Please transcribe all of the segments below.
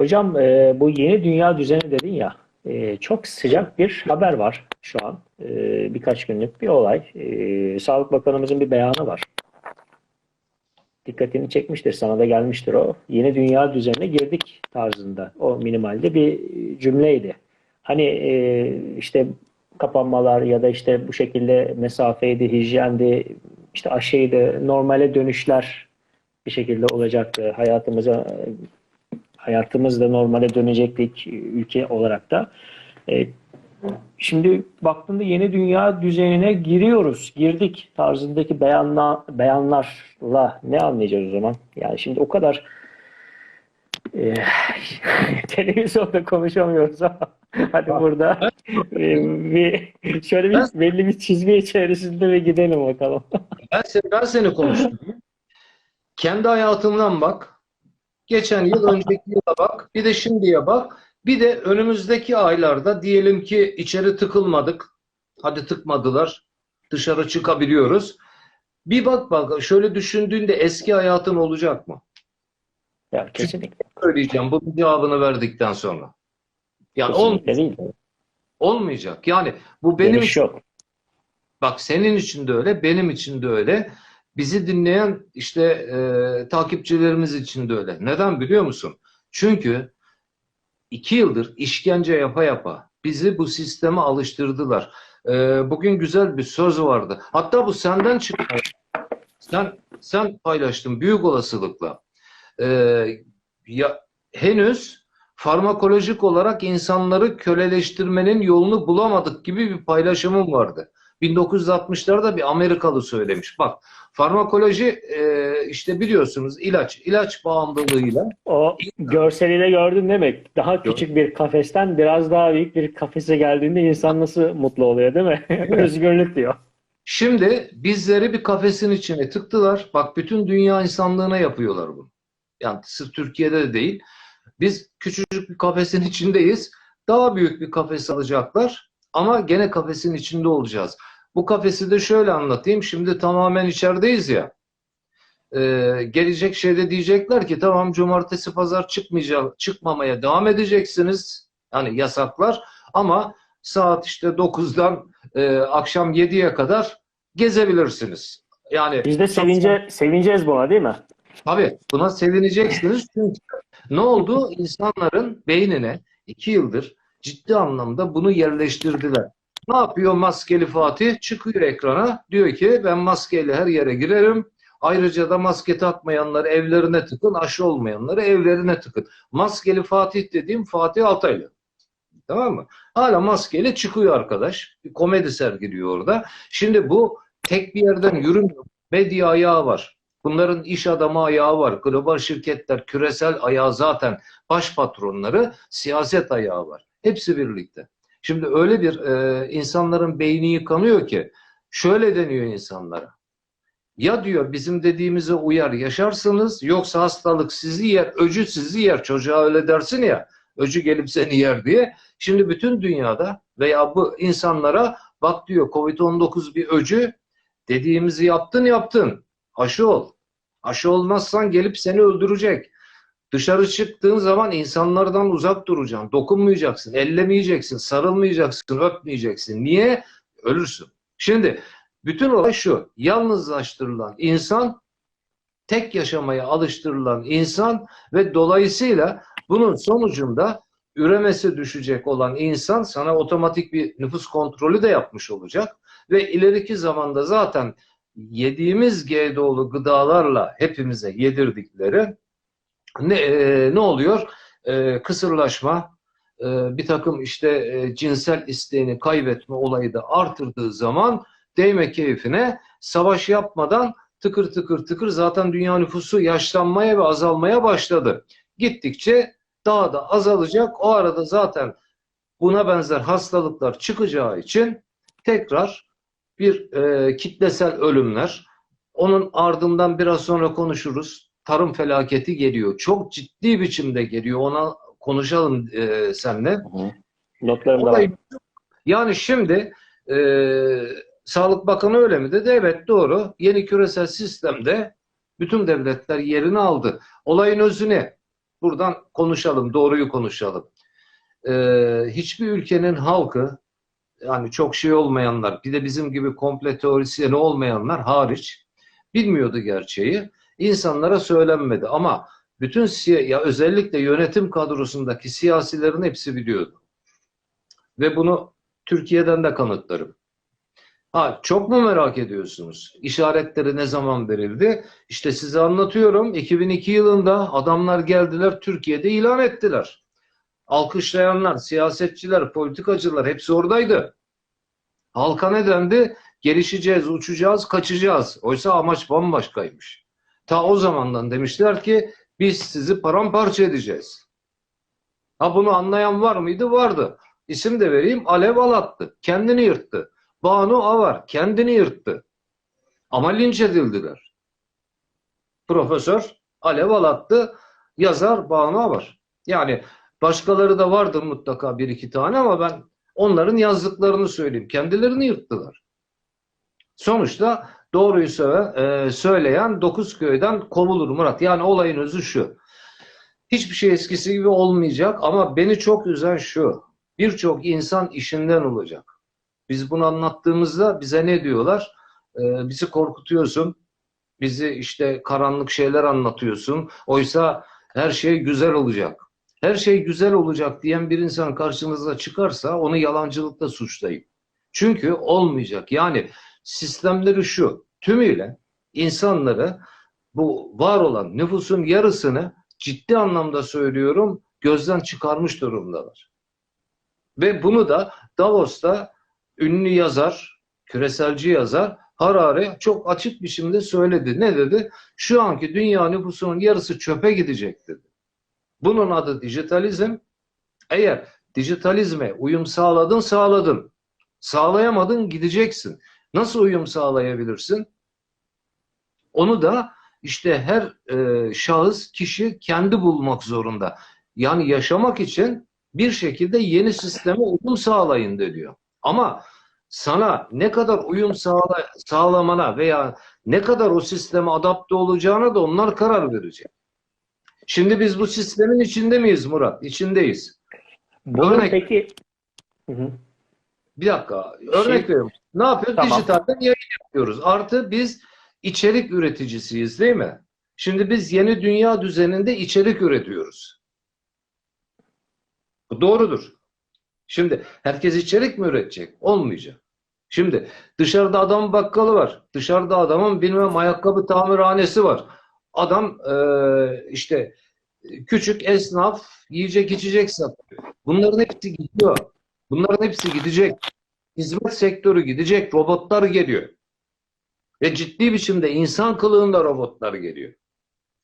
Hocam e, bu yeni dünya düzeni dedin ya e, çok sıcak bir haber var şu an. E, birkaç günlük bir olay. E, Sağlık Bakanımızın bir beyanı var. Dikkatini çekmiştir, sana da gelmiştir o. Yeni dünya düzenine girdik tarzında. O minimalde bir cümleydi. Hani e, işte kapanmalar ya da işte bu şekilde mesafeydi, hijyendi, işte aşıydı, normale dönüşler bir şekilde olacaktı. Hayatımıza hayatımız da normale dönecektik ülke olarak da. E, şimdi baktığında yeni dünya düzenine giriyoruz, girdik tarzındaki beyanla, beyanlarla ne anlayacağız o zaman? Yani şimdi o kadar e, televizyonda konuşamıyoruz ama hadi burada e, bir şöyle bir belli bir çizgi içerisinde ve gidelim bakalım. Ben seni, ben seni konuştum. Kendi hayatımdan bak. Geçen yıl, önceki yıla bak. Bir de şimdiye bak. Bir de önümüzdeki aylarda diyelim ki içeri tıkılmadık. Hadi tıkmadılar. Dışarı çıkabiliyoruz. Bir bak bak şöyle düşündüğünde eski hayatın olacak mı? Ya kesinlikle. Söyleyeceğim bunun cevabını verdikten sonra. Yani Kesinlikle değil. olmayacak. Yani bu benim Dönüş için yok. Bak senin için de öyle, benim için de öyle. Bizi dinleyen işte e, takipçilerimiz için de öyle. Neden biliyor musun? Çünkü iki yıldır işkence yapa yapa bizi bu sisteme alıştırdılar. E, bugün güzel bir söz vardı. Hatta bu senden çıktı. Sen sen paylaştın büyük olasılıkla. E, ya henüz farmakolojik olarak insanları köleleştirmenin yolunu bulamadık gibi bir paylaşımım vardı. 1960'larda bir Amerikalı söylemiş. Bak farmakoloji e, işte biliyorsunuz ilaç, ilaç bağımlılığıyla O görseliyle gördün demek. Daha küçük bir kafesten biraz daha büyük bir kafese geldiğinde insan nasıl mutlu oluyor değil mi? Özgürlük diyor. Şimdi bizleri bir kafesin içine tıktılar. Bak bütün dünya insanlığına yapıyorlar bunu. Yani sırf Türkiye'de de değil. Biz küçücük bir kafesin içindeyiz. Daha büyük bir kafes alacaklar. Ama gene kafesin içinde olacağız. Bu kafesi de şöyle anlatayım. Şimdi tamamen içerideyiz ya. Ee, gelecek şeyde diyecekler ki tamam cumartesi pazar çıkmayacak, çıkmamaya devam edeceksiniz. Yani yasaklar ama saat işte 9'dan e, akşam 7'ye kadar gezebilirsiniz. Yani Biz de sevince, sevineceğiz buna değil mi? Tabii buna sevineceksiniz çünkü ne oldu? İnsanların beynine iki yıldır ciddi anlamda bunu yerleştirdiler. Ne yapıyor maskeli Fatih? Çıkıyor ekrana diyor ki ben maskeyle her yere girerim. Ayrıca da maske takmayanları evlerine tıkın, aşı olmayanları evlerine tıkın. Maskeli Fatih dediğim Fatih Altaylı. Tamam mı? Hala maskeli çıkıyor arkadaş. Bir komedi sergiliyor orada. Şimdi bu tek bir yerden yürümüyor. Medya ayağı var. Bunların iş adamı ayağı var. Global şirketler, küresel ayağı zaten baş patronları, siyaset ayağı var. Hepsi birlikte. Şimdi öyle bir e, insanların beyni yıkanıyor ki şöyle deniyor insanlara. Ya diyor bizim dediğimize uyar yaşarsınız yoksa hastalık sizi yer, öcü sizi yer. Çocuğa öyle dersin ya öcü gelip seni yer diye. Şimdi bütün dünyada veya bu insanlara bak diyor Covid-19 bir öcü dediğimizi yaptın yaptın. Aşı ol. Aşı olmazsan gelip seni öldürecek. Dışarı çıktığın zaman insanlardan uzak duracaksın. Dokunmayacaksın, ellemeyeceksin, sarılmayacaksın, öpmeyeceksin. Niye? Ölürsün. Şimdi bütün olay şu. Yalnızlaştırılan insan, tek yaşamaya alıştırılan insan ve dolayısıyla bunun sonucunda üremesi düşecek olan insan sana otomatik bir nüfus kontrolü de yapmış olacak. Ve ileriki zamanda zaten yediğimiz GDO'lu gıdalarla hepimize yedirdikleri ne, e, ne oluyor? E, kısırlaşma, e, bir takım işte e, cinsel isteğini kaybetme olayı da artırdığı zaman değme keyfine savaş yapmadan tıkır tıkır tıkır zaten dünya nüfusu yaşlanmaya ve azalmaya başladı. Gittikçe daha da azalacak. O arada zaten buna benzer hastalıklar çıkacağı için tekrar bir e, kitlesel ölümler. Onun ardından biraz sonra konuşuruz. Tarım felaketi geliyor. Çok ciddi biçimde geliyor. Ona konuşalım e, seninle. Notlarım da var. Yani şimdi e, Sağlık Bakanı öyle mi dedi? Evet doğru. Yeni küresel sistemde bütün devletler yerini aldı. Olayın özü ne? buradan konuşalım, doğruyu konuşalım. Ee, hiçbir ülkenin halkı, yani çok şey olmayanlar, bir de bizim gibi komple teorisyeni olmayanlar hariç bilmiyordu gerçeği. İnsanlara söylenmedi ama bütün ya özellikle yönetim kadrosundaki siyasilerin hepsi biliyordu. Ve bunu Türkiye'den de kanıtlarım. Ha, çok mu merak ediyorsunuz? İşaretleri ne zaman verildi? İşte size anlatıyorum. 2002 yılında adamlar geldiler Türkiye'de ilan ettiler. Alkışlayanlar, siyasetçiler, politikacılar hepsi oradaydı. Halka ne dendi? Gelişeceğiz, uçacağız, kaçacağız. Oysa amaç bambaşkaymış. Ta o zamandan demişler ki biz sizi paramparça edeceğiz. Ha bunu anlayan var mıydı? Vardı. İsim de vereyim. Alev Alat'tı. Kendini yırttı. Banu Avar kendini yırttı. Ama linç edildiler. Profesör Alev Alat'tı. Yazar Banu Avar. Yani başkaları da vardır mutlaka bir iki tane ama ben onların yazdıklarını söyleyeyim. Kendilerini yırttılar. Sonuçta doğruyu e, söyleyen dokuz köyden kovulur Murat. Yani olayın özü şu. Hiçbir şey eskisi gibi olmayacak ama beni çok üzen şu. Birçok insan işinden olacak. Biz bunu anlattığımızda bize ne diyorlar? Ee, bizi korkutuyorsun. Bizi işte karanlık şeyler anlatıyorsun. Oysa her şey güzel olacak. Her şey güzel olacak diyen bir insan karşınıza çıkarsa onu yalancılıkla suçlayın. Çünkü olmayacak. Yani sistemleri şu. Tümüyle insanları bu var olan nüfusun yarısını ciddi anlamda söylüyorum gözden çıkarmış durumdalar. Ve bunu da Davos'ta ünlü yazar, küreselci yazar Harari çok açık biçimde söyledi. Ne dedi? Şu anki dünya nüfusunun yarısı çöpe gidecek dedi. Bunun adı dijitalizm. Eğer dijitalizme uyum sağladın sağladın. Sağlayamadın gideceksin. Nasıl uyum sağlayabilirsin? Onu da işte her e, şahıs, kişi kendi bulmak zorunda. Yani yaşamak için bir şekilde yeni sisteme uyum sağlayın diyor. Ama sana ne kadar uyum sağla, sağlamana veya ne kadar o sisteme adapte olacağına da onlar karar verecek. Şimdi biz bu sistemin içinde miyiz Murat? İçindeyiz. Bunun Örnek- peki Hı hı. Bir dakika. Örnek Şey- veriyorum. Ne yapıyoruz? Tamam. Dijitalden yayın yapıyoruz. Artı biz içerik üreticisiyiz değil mi? Şimdi biz yeni dünya düzeninde içerik üretiyoruz. Bu doğrudur. Şimdi herkes içerik mi üretecek? Olmayacak. Şimdi dışarıda adam bakkalı var. Dışarıda adamın bilmem ayakkabı tamirhanesi var. Adam eee, işte küçük esnaf yiyecek içecek satıyor. Bunların hepsi gidiyor. Bunların hepsi gidecek. Hizmet sektörü gidecek. Robotlar geliyor. Ve ciddi biçimde insan kılığında robotlar geliyor.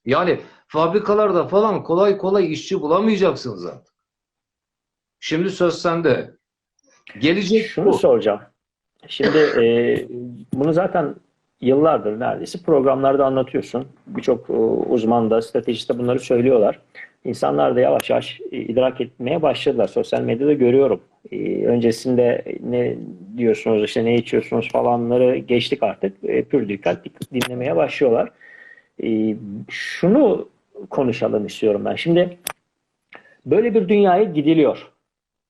Yani fabrikalarda falan kolay kolay işçi bulamayacaksınız artık. Şimdi söz sende. Gelecek Şunu bu. soracağım. Şimdi e, bunu zaten yıllardır neredeyse programlarda anlatıyorsun. Birçok e, uzman da, stratejist de bunları söylüyorlar. İnsanlar da yavaş yavaş e, idrak etmeye başladılar. Sosyal medyada görüyorum. E, öncesinde ne diyorsunuz, işte ne içiyorsunuz falanları geçtik artık. E, pür dikkat dinlemeye başlıyorlar. Şunu konuşalım istiyorum ben. Şimdi böyle bir dünyaya gidiliyor.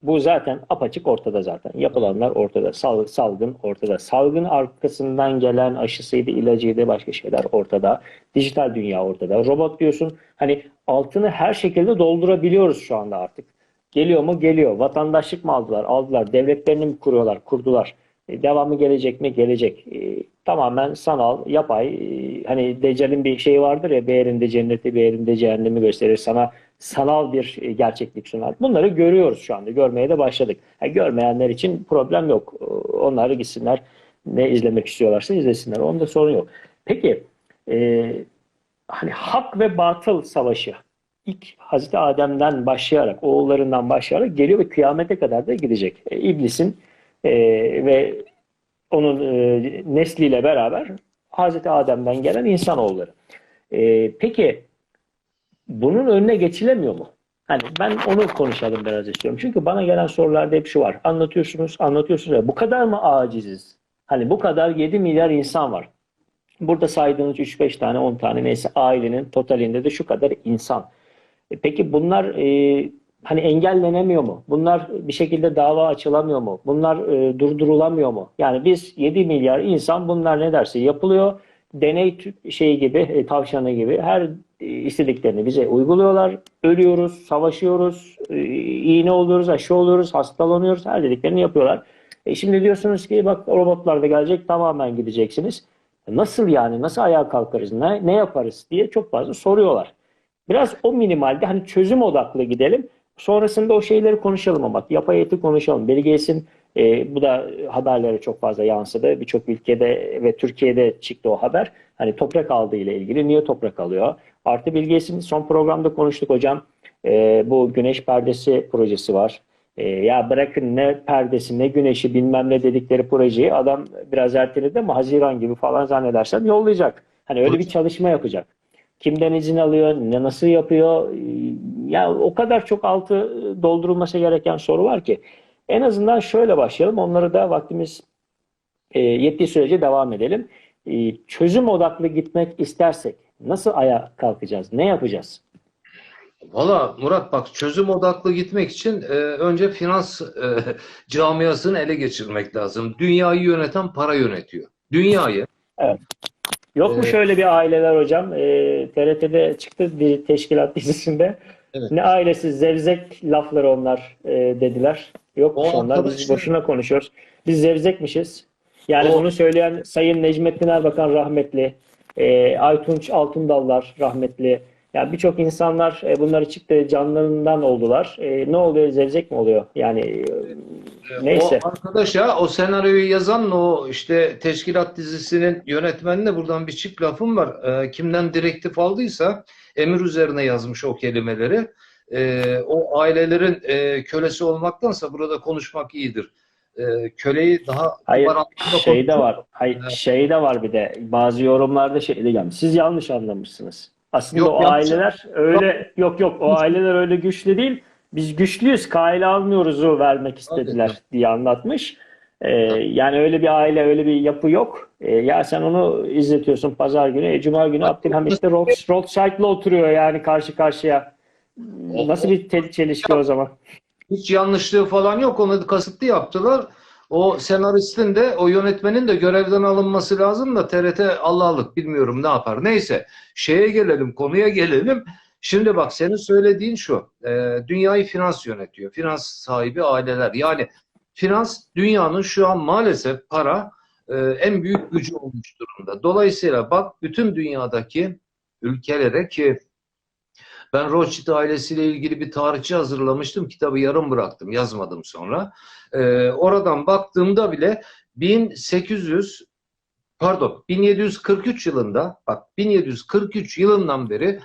Bu zaten apaçık ortada zaten. Yapılanlar ortada. Sal- salgın ortada. Salgın arkasından gelen aşısıydı, ilacıydı, başka şeyler ortada. Dijital dünya ortada. Robot diyorsun. Hani altını her şekilde doldurabiliyoruz şu anda artık. Geliyor mu? Geliyor. Vatandaşlık mı aldılar? Aldılar. Devletlerini mi kuruyorlar? Kurdular. E, devamı gelecek mi? Gelecek. E, tamamen sanal, yapay. E, hani Deccal'in bir şeyi vardır ya bir yerinde cenneti, bir yerinde cehennemi gösterir. Sana sanal bir gerçeklik sunar. Bunları görüyoruz şu anda. Görmeye de başladık. Ha, görmeyenler için problem yok. Onları gitsinler. Ne izlemek istiyorlarsa izlesinler. Onda sorun yok. Peki e, hani hak ve batıl savaşı ilk Hazreti Adem'den başlayarak, oğullarından başlayarak geliyor ve kıyamete kadar da gidecek. E, İblisin e, ve onun e, nesliyle beraber Hazreti Adem'den gelen insanoğulları. E, peki bunun önüne geçilemiyor mu? Hani ben onu konuşalım biraz istiyorum. Çünkü bana gelen sorularda hep şu var. Anlatıyorsunuz, anlatıyorsunuz ya bu kadar mı aciziz? Hani bu kadar 7 milyar insan var. Burada saydığınız 3-5 tane 10 tane neyse ailenin totalinde de şu kadar insan. E, Peki bunlar e, hani engellenemiyor mu? Bunlar bir şekilde dava açılamıyor mu? Bunlar e, durdurulamıyor mu? Yani biz 7 milyar insan bunlar ne derse yapılıyor. Deney şeyi gibi, e, tavşanı gibi her e, istediklerini bize uyguluyorlar. Ölüyoruz, savaşıyoruz, e, iğne oluyoruz, aşı oluyoruz, hastalanıyoruz. Her dediklerini yapıyorlar. E şimdi diyorsunuz ki bak robotlar da gelecek tamamen gideceksiniz. Nasıl yani? Nasıl ayağa kalkarız? Ne, ne yaparız diye çok fazla soruyorlar. Biraz o minimalde hani çözüm odaklı gidelim. Sonrasında o şeyleri konuşalım ama yapay eti konuşalım. Bill e, bu da haberlere çok fazla yansıdı. Birçok ülkede ve Türkiye'de çıktı o haber. Hani toprak aldığı ile ilgili niye toprak alıyor? Artı Bill son programda konuştuk hocam. E, bu güneş perdesi projesi var. E, ya bırakın ne perdesi ne güneşi bilmem ne dedikleri projeyi adam biraz erteledi ama Haziran gibi falan zannedersem yollayacak. Hani öyle bir çalışma yapacak. Kimden izin alıyor, ne nasıl yapıyor? Ya o kadar çok altı doldurulması gereken soru var ki. En azından şöyle başlayalım. Onları da vaktimiz e, yettiği sürece devam edelim. E, çözüm odaklı gitmek istersek nasıl ayağa kalkacağız? Ne yapacağız? Valla Murat bak çözüm odaklı gitmek için e, önce finans e, camiasını ele geçirmek lazım. Dünyayı yöneten para yönetiyor. Dünyayı Yok mu Evet. şöyle bir aileler hocam? E, TRT'de çıktı bir teşkilat dizisinde. Evet. Ne ailesi zevzek lafları onlar e, dediler. O onlar. Biz boşuna konuşuyoruz. Biz zevzekmişiz. Yani O- bunu söyleyen Sayın Necmettin Erbakan rahmetli, e, Aytunç Altundallar rahmetli. Yani birçok insanlar e, bunları çıktı canlarından oldular. E, ne oluyor? Zevzek mi oluyor? Yani e, neyse. O arkadaş ya o senaryoyu yazan o işte teşkilat dizisinin yönetmenine buradan bir çift lafım var. Ee, kimden direktif aldıysa emir üzerine yazmış o kelimeleri. Ee, o ailelerin e, kölesi olmaktansa burada konuşmak iyidir. Ee, köleyi daha Hayır, şey de var. Hayır, şey de var bir de. Bazı yorumlarda şey de gelmiş. Siz yanlış anlamışsınız. Aslında Yok, o yanlış- aileler öyle yok yok o aileler öyle güçlü değil. Biz güçlüyüz, kale almıyoruz'u vermek istediler diye anlatmış. Ee, yani öyle bir aile, öyle bir yapı yok. Ee, ya sen onu izletiyorsun pazar günü, e, cuma günü Abdülhamit de Roth- Rothschild'la oturuyor yani karşı karşıya. Nasıl bir çelişki o zaman? Hiç yanlışlığı falan yok. Onu kasıtlı yaptılar. O senaristin de o yönetmenin de görevden alınması lazım da TRT Allah'lık bilmiyorum ne yapar. Neyse şeye gelelim konuya gelelim. Şimdi bak senin söylediğin şu. e, dünyayı finans yönetiyor. Finans sahibi aileler. Yani finans dünyanın şu an maalesef para e, en büyük gücü olmuş durumda. Dolayısıyla bak bütün dünyadaki ülkelere ki ben Rothschild ailesiyle ilgili bir tarihçi hazırlamıştım. Kitabı yarım bıraktım. Yazmadım sonra. Ee, oradan baktığımda bile 1800 pardon 1743 yılında bak 1743 yılından beri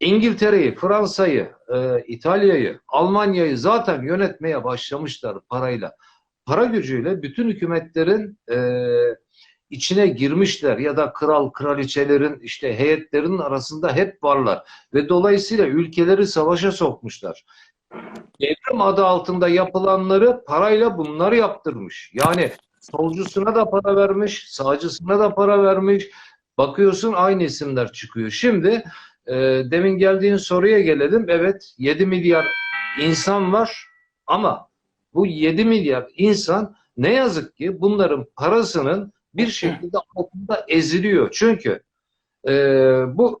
İngiltere'yi, Fransa'yı, e, İtalya'yı, Almanya'yı zaten yönetmeye başlamışlar parayla. Para gücüyle bütün hükümetlerin e, içine girmişler ya da kral, kraliçelerin işte heyetlerin arasında hep varlar ve dolayısıyla ülkeleri savaşa sokmuşlar. Devrim adı altında yapılanları parayla bunlar yaptırmış. Yani solcusuna da para vermiş, sağcısına da para vermiş. Bakıyorsun aynı isimler çıkıyor. Şimdi e, demin geldiğin soruya gelelim. Evet 7 milyar insan var ama bu 7 milyar insan ne yazık ki bunların parasının bir şekilde altında eziliyor. Çünkü e, bu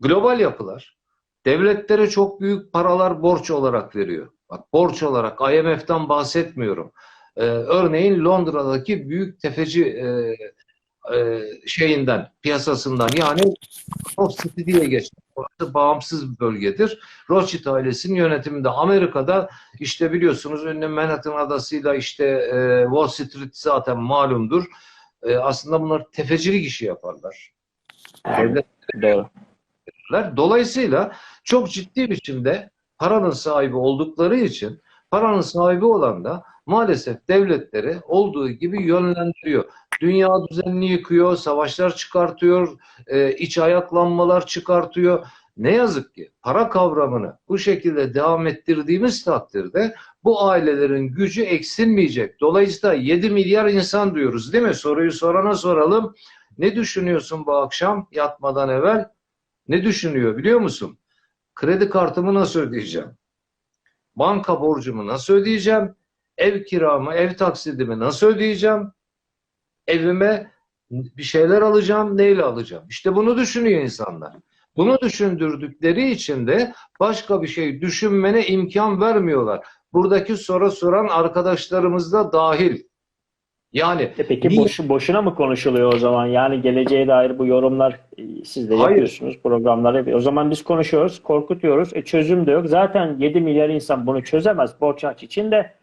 global yapılar devletlere çok büyük paralar borç olarak veriyor. Bak borç olarak IMF'den bahsetmiyorum. Ee, örneğin Londra'daki büyük tefeci e, e, şeyinden, piyasasından yani Wall City diye geçer. Orası bağımsız bir bölgedir. Rothschild ailesinin yönetiminde Amerika'da işte biliyorsunuz ünlü Manhattan adasıyla işte e, Wall Street zaten malumdur. E, aslında bunlar tefecilik işi yaparlar. Doğru. ler. Dolayısıyla çok ciddi biçimde paranın sahibi oldukları için paranın sahibi olan da maalesef devletleri olduğu gibi yönlendiriyor. Dünya düzenini yıkıyor, savaşlar çıkartıyor, e, iç ayaklanmalar çıkartıyor. Ne yazık ki para kavramını bu şekilde devam ettirdiğimiz takdirde bu ailelerin gücü eksilmeyecek. Dolayısıyla 7 milyar insan diyoruz değil mi? Soruyu sorana soralım. Ne düşünüyorsun bu akşam yatmadan evvel? Ne düşünüyor biliyor musun? kredi kartımı nasıl ödeyeceğim? Banka borcumu nasıl ödeyeceğim? Ev kiramı, ev taksidimi nasıl ödeyeceğim? Evime bir şeyler alacağım, neyle alacağım? İşte bunu düşünüyor insanlar. Bunu düşündürdükleri için de başka bir şey düşünmene imkan vermiyorlar. Buradaki soru soran arkadaşlarımız da dahil. Yani E peki Niye? boş, boşuna mı konuşuluyor o zaman? Yani geleceğe dair bu yorumlar e, siz de Hayır. yapıyorsunuz, programlar yapıyor. O zaman biz konuşuyoruz, korkutuyoruz. E çözüm de yok. Zaten 7 milyar insan bunu çözemez borç harç için de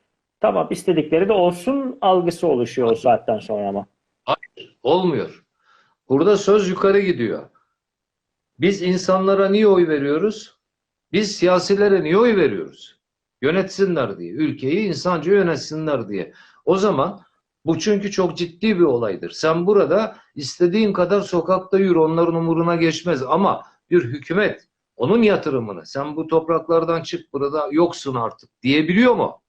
tamam istedikleri de olsun algısı oluşuyor o saatten sonra ama. olmuyor. Burada söz yukarı gidiyor. Biz insanlara niye oy veriyoruz? Biz siyasilere niye oy veriyoruz? Yönetsinler diye. Ülkeyi insanca yönetsinler diye. O zaman bu çünkü çok ciddi bir olaydır. Sen burada istediğin kadar sokakta yürü onların umuruna geçmez ama bir hükümet onun yatırımını sen bu topraklardan çık burada yoksun artık diyebiliyor mu?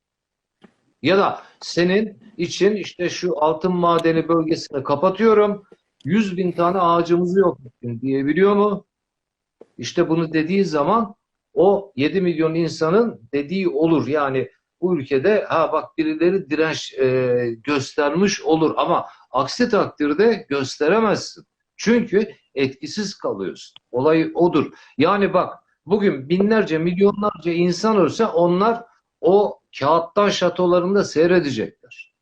Ya da senin için işte şu altın madeni bölgesini kapatıyorum 100 bin tane ağacımızı yok diyebiliyor mu? İşte bunu dediği zaman o 7 milyon insanın dediği olur. Yani bu ülkede ha bak birileri direnç e, göstermiş olur ama aksi takdirde gösteremezsin. Çünkü etkisiz kalıyorsun. Olay odur. Yani bak bugün binlerce milyonlarca insan ölse onlar o kağıttan şatolarında seyredecekler.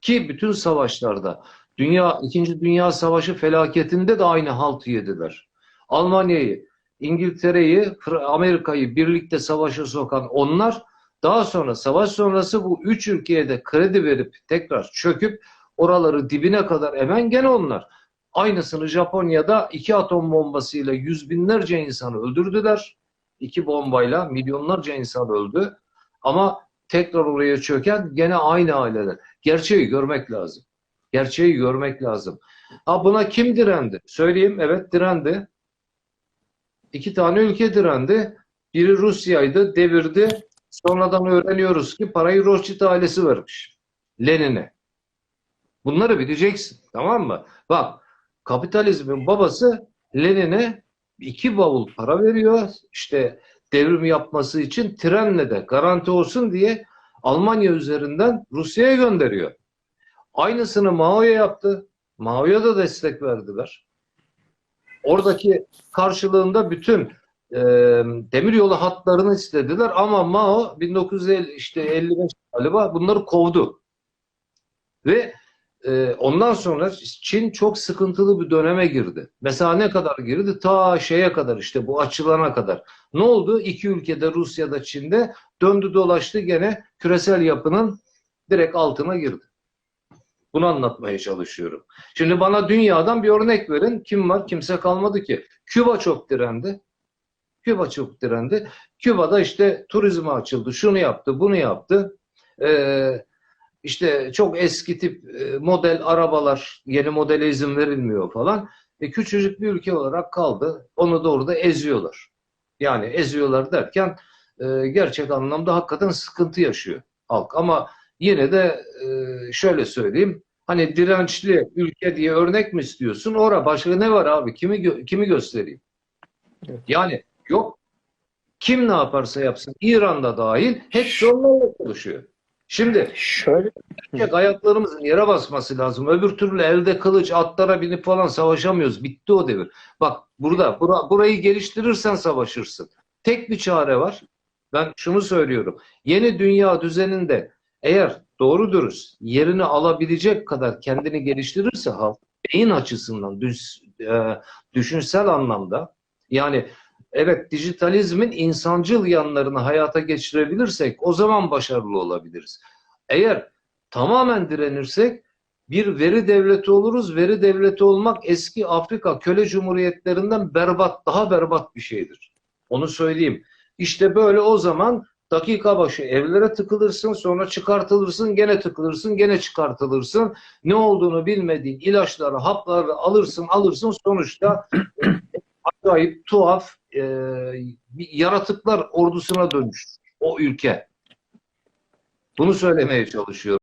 Ki bütün savaşlarda Dünya İkinci Dünya Savaşı felaketinde de aynı haltı yediler. Almanya'yı, İngiltere'yi, Amerika'yı birlikte savaşa sokan onlar daha sonra savaş sonrası bu üç ülkeye de kredi verip tekrar çöküp oraları dibine kadar emen gene onlar. Aynısını Japonya'da iki atom bombasıyla yüz binlerce insanı öldürdüler. İki bombayla milyonlarca insan öldü. Ama tekrar oraya çöken gene aynı aileler. Gerçeği görmek lazım. Gerçeği görmek lazım. Ha buna kim direndi? Söyleyeyim evet direndi. İki tane ülke direndi. Biri Rusya'ydı, devirdi. Sonradan öğreniyoruz ki parayı Rothschild ailesi vermiş. Lenin'e. Bunları bileceksin. Tamam mı? Bak kapitalizmin babası Lenin'e iki bavul para veriyor. İşte devrim yapması için trenle de garanti olsun diye Almanya üzerinden Rusya'ya gönderiyor. Aynısını Mao'ya yaptı. Mao'ya da destek verdiler. Oradaki karşılığında bütün e, demiryolu hatlarını istediler ama Mao 1950 işte 55 galiba bunları kovdu. Ve e, ondan sonra Çin çok sıkıntılı bir döneme girdi. Mesela ne kadar girdi? Ta şeye kadar işte bu açılana kadar. Ne oldu? İki ülkede Rusya'da Çin'de döndü dolaştı gene küresel yapının direkt altına girdi. Bunu anlatmaya çalışıyorum. Şimdi bana dünyadan bir örnek verin. Kim var? Kimse kalmadı ki. Küba çok direndi. Küba çok direndi. Küba'da işte turizme açıldı. Şunu yaptı, bunu yaptı. Ee, işte çok eski tip e, model arabalar, yeni modele izin verilmiyor falan. E, küçücük bir ülke olarak kaldı. Onu da orada eziyorlar. Yani eziyorlar derken e, gerçek anlamda hakikaten sıkıntı yaşıyor halk. Ama yine de e, şöyle söyleyeyim. Hani dirençli ülke diye örnek mi istiyorsun? Ora başka ne var abi? Kimi gö- kimi göstereyim? Evet. Yani yok. Kim ne yaparsa yapsın İran'da dahil hepsi onlarla çalışıyor. Şimdi Şöyle ayaklarımızın yere basması lazım. Öbür türlü elde kılıç, atlara binip falan savaşamıyoruz. Bitti o devir. Bak burada bura- burayı geliştirirsen savaşırsın. Tek bir çare var. Ben şunu söylüyorum. Yeni dünya düzeninde eğer doğru dürüst yerini alabilecek kadar kendini geliştirirse halk beyin açısından düz, e, düşünsel anlamda yani evet dijitalizmin insancıl yanlarını hayata geçirebilirsek o zaman başarılı olabiliriz. Eğer tamamen direnirsek bir veri devleti oluruz. Veri devleti olmak eski Afrika köle cumhuriyetlerinden berbat, daha berbat bir şeydir. Onu söyleyeyim. İşte böyle o zaman dakika başı evlere tıkılırsın, sonra çıkartılırsın, gene tıkılırsın, gene çıkartılırsın. Ne olduğunu bilmediğin ilaçları, hapları alırsın, alırsın. Sonuçta acayip, tuhaf e, yaratıklar ordusuna dönüşür o ülke. Bunu söylemeye çalışıyorum.